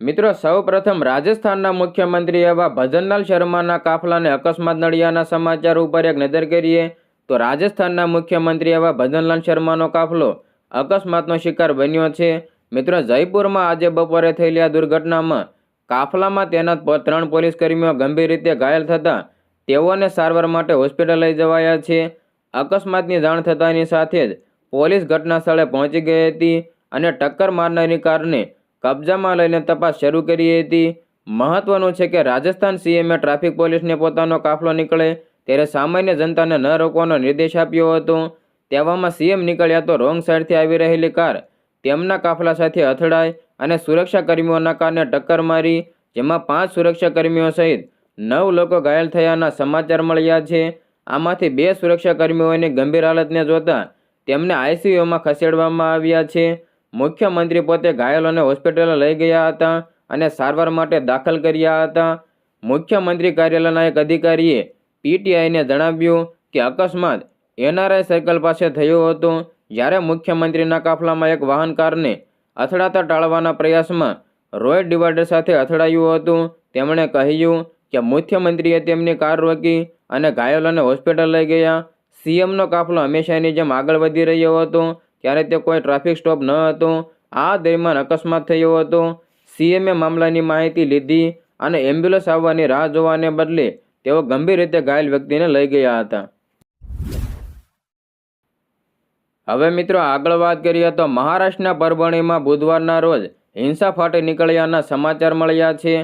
મિત્રો, સૌપ્રથમ રાજસ્થાનના મુખ્યમંત્રી એવા ભજનલાલ શર્માના કાફલાને અકસ્માત નડિયાના સમાચાર ઉપર એક નજર કરીએ, તો રાજસ્થાનના મુખ્યમંત્રી એવા ભજનલાલ શર્માનો કાફલો અકસ્માતનો શિકાર બન્યો છે. મિત્રો, જયપુરમાં આજે બપોરે થયેલી આ દુર્ઘટનામાં કાફલામાં તેના ત્રણ પોલીસ કર્મીઓ ગંભીર રીતે ઘાયલ થતાં તેઓને સારવાર માટે હોસ્પિટલ લઈ જવાયા છે. અકસ્માતની જાણ થતાની સાથે જ પોલીસ ઘટના સ્થળે પહોંચી ગઈ હતી અને ટક્કર મારનારી કારને કબજામાં લઈને તપાસ શરૂ કરી હતી. મહત્વનું છે કે રાજસ્થાન સીએમએ ટ્રાફિક પોલીસને પોતાનો કાફલો નીકળે ત્યારે સામાન્ય જનતાને ન રોકવાનો નિર્દેશ આપ્યો હતો. તેવામાં સીએમ નીકળ્યા તો રોંગ સાઈડથી આવી રહેલી કાર તેમના કાફલા સાથે અથડાઈ અને સુરક્ષા કર્મીઓના કારને ટક્કર મારી, જેમાં પાંચ સુરક્ષા કર્મીઓ સહિત નવ લોકો ઘાયલ થયાના સમાચાર મળ્યા છે. આમાંથી બે સુરક્ષા કર્મીઓની ગંભીર હાલતને જોતા તેમને આઈસીયુમાં ખસેડવામાં આવ્યા છે. મુખ્યમંત્રી પોતે ઘાયલોને હોસ્પિટલ લઈ ગયા હતા અને સારવાર માટે દાખલ કર્યા હતા. મુખ્યમંત્રી કાર્યાલયના એક અધિકારીએ પીટીઆઈને જણાવ્યું કે અકસ્માત એનઆરઆઈ સર્કલ પાસે થયો હતો જ્યારે મુખ્યમંત્રીના કાફલામાં એક વાહન કારને અથડાતા ટાળવાના પ્રયાસમાં રોયડ ડિવાઈડર સાથે અથડાયું હતું. તેમણે કહ્યું કે મુખ્યમંત્રીએ તેમની કાર રોકી અને ઘાયલોને હોસ્પિટલ લઈ ગયા. સીએમનો કાફલો હંમેશાની જેમ આગળ વધી રહ્યો હતો. ત્યારે તે કોઈ ટ્રાફિક સ્ટોપ ન હતો. આ દરમિયાન અકસ્માત થયો હતો. સીએમએ મામલાની માહિતી લીધી અને એમ્બ્યુલન્સ આવવાની રાહ જોવાને બદલે તેઓ ગંભીર રીતે ઘાયલ વ્યક્તિને લઈ ગયા હતા. હવે મિત્રો આગળ વાત કરીએ તો મહારાષ્ટ્રના પરભણીમાં બુધવારના રોજ હિંસા ફાટી નીકળ્યાના સમાચાર મળ્યા છે.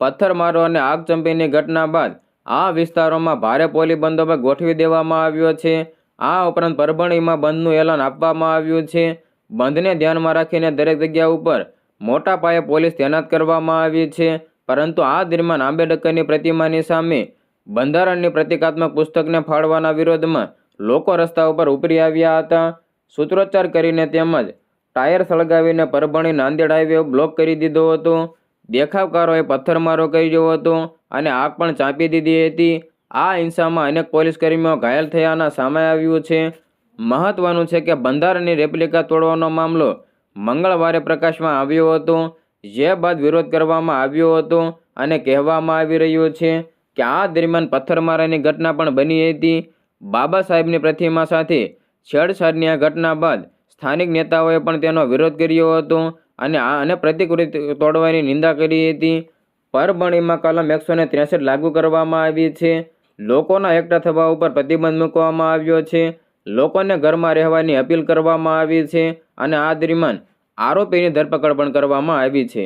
પથ્થરમારો અને આગચંપીની ઘટના બાદ આ વિસ્તારોમાં ભારે પોલીસ બંદોબસ્ત ગોઠવી દેવામાં આવ્યો છે. આ ઉપરાંત પરભણીમાં બંધનું એલાન આપવામાં આવ્યું છે. બંધને ધ્યાનમાં રાખીને દરેક જગ્યા ઉપર મોટા પાયે પોલીસ તૈનાત કરવામાં આવી છે. પરંતુ આ દરમિયાન આંબેડકરની પ્રતિમાની સામે બંધારણની પ્રતિકાત્મક પુસ્તકને ફાળવાના વિરોધમાં લોકો રસ્તા ઉપર ઉપરી આવ્યા હતા. સૂત્રોચ્ચાર કરીને તેમજ ટાયર સળગાવીને પરભણી નાંદેડ હાઈવે બ્લોક કરી દીધો હતો. દેખાવકારોએ પથ્થરમારો કર્યો હતો અને આગ પણ ચાંપી દીધી હતી. આ હિંસામાં અનેક પોલીસ કર્મીઓ ઘાયલ થયાના સામે આવ્યું છે. મહત્વનું છે કે બંધારણની રેપ્લિકા તોડવાનો મામલો મંગળવારે પ્રકાશમાં આવ્યો હતો. જે બાદ વિરોધ કરવામાં આવ્યો હતો અને કહેવામાં આવી રહ્યું છે કે આ દરમિયાન પથ્થરમારાની ઘટના પણ બની હતી. બાબા સાહેબની પ્રતિમા સાથે છેડછાડની આ ઘટના બાદ સ્થાનિક નેતાઓએ પણ તેનો વિરોધ કર્યો હતો અને આ અને પ્રતિકૃતિ તોડવાની નિંદા કરી હતી. પરબણીમાં કલમ એકસો લાગુ કરવામાં આવી છે. લોકોના એકઠા થવા ઉપર પ્રતિબંધ મૂકવામાં આવ્યો છે. લોકોને ઘરમાં રહેવાની અપીલ કરવામાં આવી છે અને આ દરમિયાન આરોપીની ધરપકડ પણ કરવામાં આવી છે.